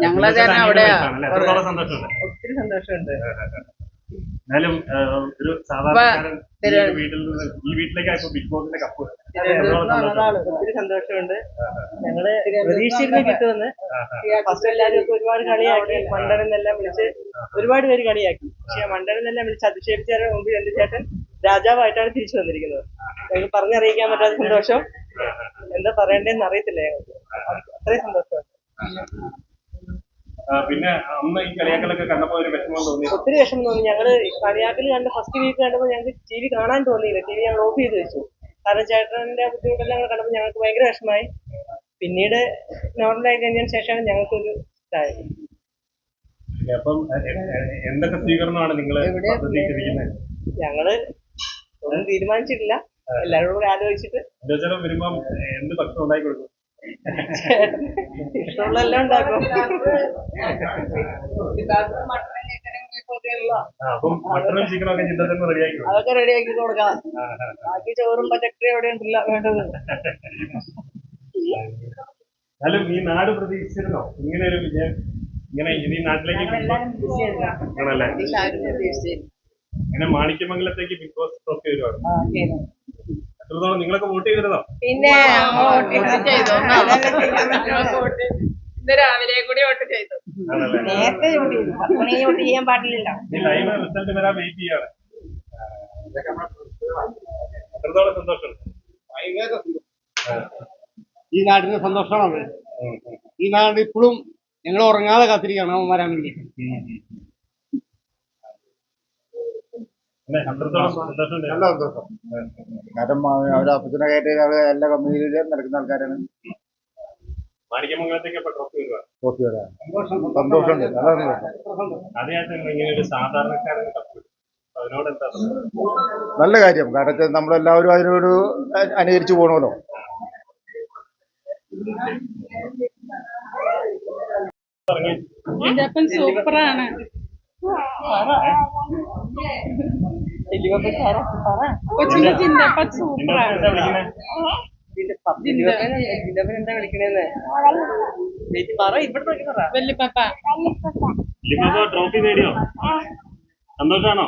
ഞങ്ങളത് ഒത്തിരി സന്തോഷമുണ്ട്. എന്നാലും ഒരു സാധാരണക്കാരൻ വീട്ടിൽ നിന്ന് ഈ ബിഗ് ബോസിന്റെ കപ്പ് ഒത്തിരി സന്തോഷമുണ്ട്. ഞങ്ങൾ പ്രതീക്ഷിച്ചിരുന്ന കിട്ടുമെന്ന്. ഫസ്റ്റ് എല്ലാവരും ഒക്കെ ഒരുപാട് കളിയാക്കി. മണ്ടനെന്നെല്ലാം വിളിച്ച് ഒരുപാട് പേര് കളിയാക്കി. പക്ഷെ മണ്ടനെന്നെല്ലാം വിളിച്ച് അധിക്ഷേപിച്ചവരുടെ മുമ്പിൽ എന്റെ ചേട്ടൻ രാജാവായിട്ടാണ് തിരിച്ചു വന്നിരിക്കുന്നത്. ഞങ്ങൾ പറഞ്ഞറിയിക്കാൻ പറ്റാത്ത സന്തോഷം. എന്താ പറയണ്ടേന്ന് അറിയത്തില്ല ഞങ്ങൾക്ക്. അത്രയും സന്തോഷമുണ്ട്. പിന്നെ അന്ന് ഈ കളിയാക്കലൊക്കെ കണ്ടപ്പോ ഒരു വിഷമം തോന്നി. ഒത്തിരി വിഷമം തോന്നി. ഞങ്ങൾ കളിയാക്കൽ കണ്ട് ഫസ്റ്റ് വീക്ക് കണ്ടപ്പോൾ ഞങ്ങൾക്ക് ടി വി കാണാൻ തോന്നിയില്ല. ടി വി ഞങ്ങൾ ഓഫ് ചെയ്ത് വെച്ചു. കാരണം ചേട്ടന്റെ ബുദ്ധിമുട്ടെല്ലാം ഞങ്ങൾ കണ്ടപ്പോൾ ഞങ്ങൾക്ക് ഭയങ്കര വിഷമമായി. പിന്നീട് നോർമൽ നോർമലായി കഴിഞ്ഞതിന് ശേഷമാണ് ഞങ്ങൾക്കൊരു ഇതായത്. അപ്പം എന്തൊക്കെ സ്വീകരണമാണ് നിങ്ങൾ ഞങ്ങൾ ഒന്നും തീരുമാനിച്ചിട്ടില്ല. എല്ലാവരോടും കൂടെ ആലോചിച്ചിട്ട്. വരുമ്പം എന്ത് ഭക്ഷണം ഉണ്ടാക്കി കൊടുക്കും? ഇഷ്ടമുള്ള എല്ലാം ഉണ്ടാക്കും അതൊക്കെ റെഡിയാക്കി കൊടുക്കാം ബാക്കി ചോറും പച്ചക്കറി അവിടെ ഉണ്ടല്ല വേണ്ടത്. എന്നാലും ഈ നാട് പ്രതീക്ഷിച്ചിരുന്നോ? ഇങ്ങനെ ഒരു വിജയം ഇങ്ങനെ ഇനി നാട്ടിലേക്ക് ആണല്ലേ? ഇങ്ങനെ മാണിക്യമംഗലത്തേക്ക് ബിഗ് ബോസ് ട്രോഫി വരുവാണ്. എത്രത്തോളം നിങ്ങളൊക്കെ വോട്ട് ചെയ്തിരുന്നോ? പിന്നെ ചെയ്തു. ഇന്ന് രാവിലെ കൂടി വോട്ട് ചെയ്തു. നേരത്തെ വോട്ട് ചെയ്യാൻ പാടില്ലല്ലോ. നാട്ടിന് റിസൾട്ട് വരാൻ വെയിറ്റ് ചെയ്യാണ്. എത്രത്തോളം സന്തോഷം. ഈ നാടിന് സന്തോഷമാണ്? ഈ നാട് ഇപ്പോഴും ഞങ്ങൾ ഉറങ്ങാതെ കാത്തിരിക്കുകയാണ് അവൻ വരാൻ വേണ്ടി അല്ലേ? എത്രത്തോളം സന്തോഷമുണ്ട് നല്ല സന്തോഷം. കാരണം അവർ അപ്പച്ചനെ കയറ്റി അവർ എല്ലാ കമ്പനിയിലും നടക്കുന്ന ആൾക്കാരാണ്. ട്രോഫി സന്തോഷം. നല്ല കാര്യം. കാരണം നമ്മളെല്ലാവരും അതിനോട് അനുകരിച്ചു പോണല്ലോ. പോകണമല്ലോ സൂപ്പറാണ് കൊച്ചിന്റെ ചിന്തപ്പൻ സൂപ്പറാണ് എന്താ വിളിക്കണേന്ന് പറ ഇവിടെ പറ വല്യപ്പ ലിബിസോ ട്രോഫി നേടിയോ സന്തോഷാണോ